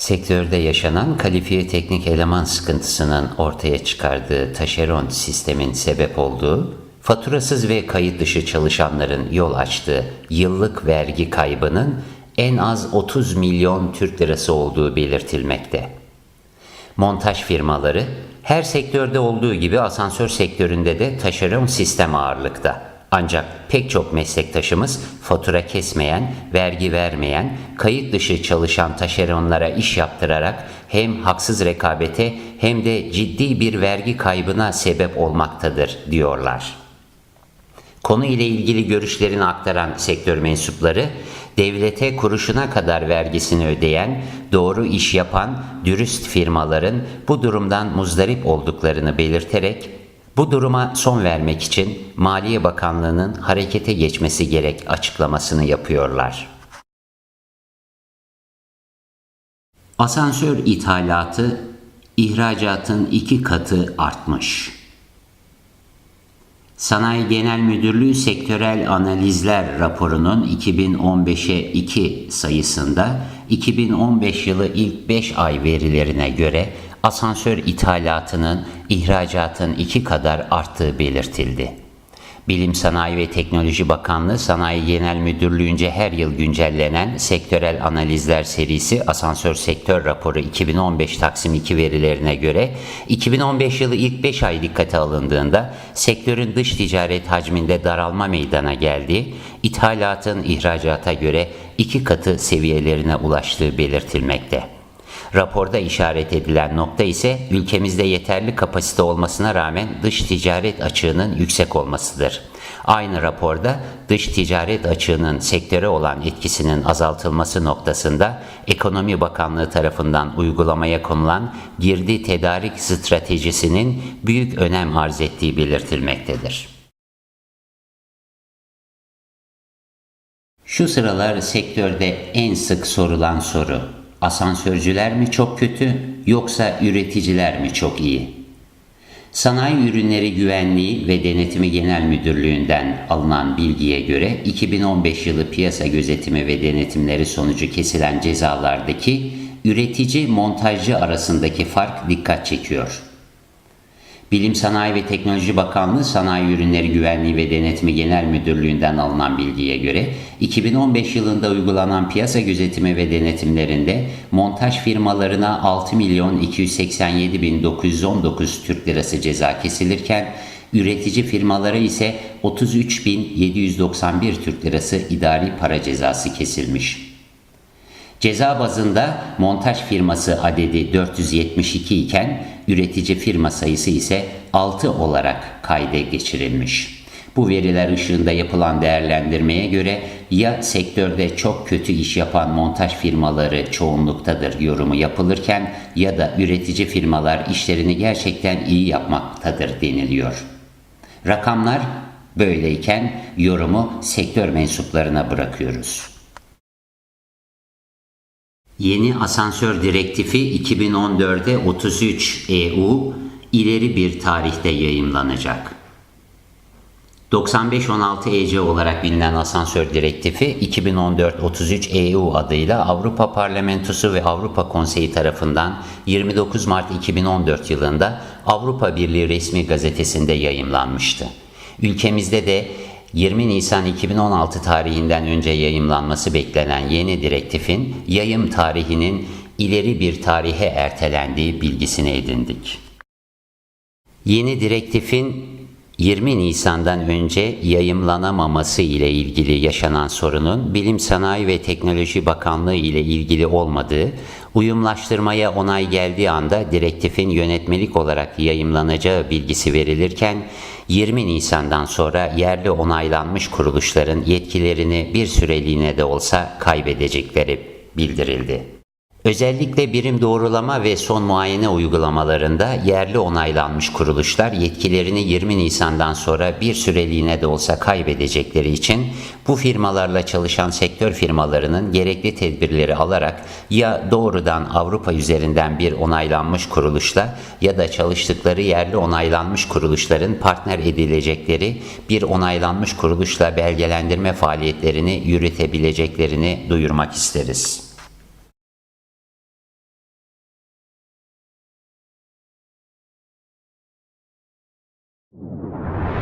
Sektörde yaşanan kalifiye teknik eleman sıkıntısının ortaya çıkardığı taşeron sistemin sebep olduğu, faturasız ve kayıt dışı çalışanların yol açtığı yıllık vergi kaybının en az 30 milyon Türk lirası olduğu belirtilmekte. Montaj firmaları her sektörde olduğu gibi asansör sektöründe de taşeron sistem ağırlıkta. Ancak pek çok meslektaşımız fatura kesmeyen, vergi vermeyen, kayıt dışı çalışan taşeronlara iş yaptırarak hem haksız rekabete hem de ciddi bir vergi kaybına sebep olmaktadır diyorlar. Konu ile ilgili görüşlerini aktaran sektör mensupları, devlete kuruşuna kadar vergisini ödeyen, doğru iş yapan, dürüst firmaların bu durumdan muzdarip olduklarını belirterek, bu duruma son vermek için Maliye Bakanlığı'nın harekete geçmesi gerek açıklamasını yapıyorlar. Asansör ithalatı ihracatın iki katı artmış. Sanayi Genel Müdürlüğü Sektörel Analizler raporunun 2015'e 2 sayısında 2015 yılı ilk 5 ay verilerine göre asansör ithalatının ihracatın iki kadar arttığı belirtildi. Bilim Sanayi ve Teknoloji Bakanlığı Sanayi Genel Müdürlüğü'nce her yıl güncellenen sektörel analizler serisi Asansör Sektör Raporu 2015 Taksim 2 verilerine göre 2015 yılı ilk 5 ay dikkate alındığında sektörün dış ticaret hacminde daralma meydana geldiği, ithalatın ihracata göre iki katı seviyelerine ulaştığı belirtilmekte. Raporda işaret edilen nokta ise ülkemizde yeterli kapasite olmasına rağmen dış ticaret açığının yüksek olmasıdır. Aynı raporda dış ticaret açığının sektöre olan etkisinin azaltılması noktasında Ekonomi Bakanlığı tarafından uygulamaya konulan girdi tedarik stratejisinin büyük önem arz ettiği belirtilmektedir. Şu sıralar sektörde en sık sorulan soru Asansörcüler mi çok kötü yoksa üreticiler mi çok iyi? Sanayi Ürünleri Güvenliği ve Denetimi Genel Müdürlüğü'nden alınan bilgiye göre 2015 yılı piyasa gözetimi ve denetimleri sonucu kesilen cezalardaki üretici montajcı arasındaki fark dikkat çekiyor. Bilim Sanayi ve Teknoloji Bakanlığı Sanayi Ürünleri Güvenliği ve Denetimi Genel Müdürlüğü'nden alınan bilgiye göre 2015 yılında uygulanan piyasa gözetimi ve denetimlerinde montaj firmalarına 6 milyon 287 bin 919 Türk Lirası ceza kesilirken üretici firmalara ise 33 bin 791 Türk Lirası idari para cezası kesilmiş. Ceza bazında montaj firması adedi 472 iken üretici firma sayısı ise 6 olarak kayda geçirilmiş. Bu veriler ışığında yapılan değerlendirmeye göre ya sektörde çok kötü iş yapan montaj firmaları çoğunluktadır yorumu yapılırken ya da üretici firmalar işlerini gerçekten iyi yapmaktadır deniliyor. Rakamlar böyleyken yorumu sektör mensuplarına bırakıyoruz. Yeni asansör direktifi 2014'de 33 EU ileri bir tarihte yayımlanacak. 9516 EC olarak bilinen asansör direktifi 2014-33 EU adıyla Avrupa Parlamentosu ve Avrupa Konseyi tarafından 29 Mart 2014 yılında Avrupa Birliği resmi gazetesinde yayımlanmıştı. Ülkemizde de 20 Nisan 2016 tarihinden önce yayımlanması beklenen yeni direktifin yayım tarihinin ileri bir tarihe ertelendiği bilgisini edindik. Yeni direktifin 20 Nisan'dan önce yayımlanamaması ile ilgili yaşanan sorunun Bilim Sanayi ve Teknoloji Bakanlığı ile ilgili olmadığı, uyumlaştırmaya onay geldiği anda direktifin yönetmelik olarak yayımlanacağı bilgisi verilirken 20 Nisan'dan sonra yerli onaylanmış kuruluşların yetkilerini bir süreliğine de olsa kaybedecekleri bildirildi. Özellikle birim doğrulama ve son muayene uygulamalarında yerli onaylanmış kuruluşlar yetkilerini 20 Nisan'dan sonra bir süreliğine de olsa kaybedecekleri için bu firmalarla çalışan sektör firmalarının gerekli tedbirleri alarak ya doğrudan Avrupa üzerinden bir onaylanmış kuruluşla ya da çalıştıkları yerli onaylanmış kuruluşların partner edilecekleri bir onaylanmış kuruluşla belgelendirme faaliyetlerini yürütebileceklerini duyurmak isteriz.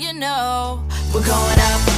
you know. We're going up,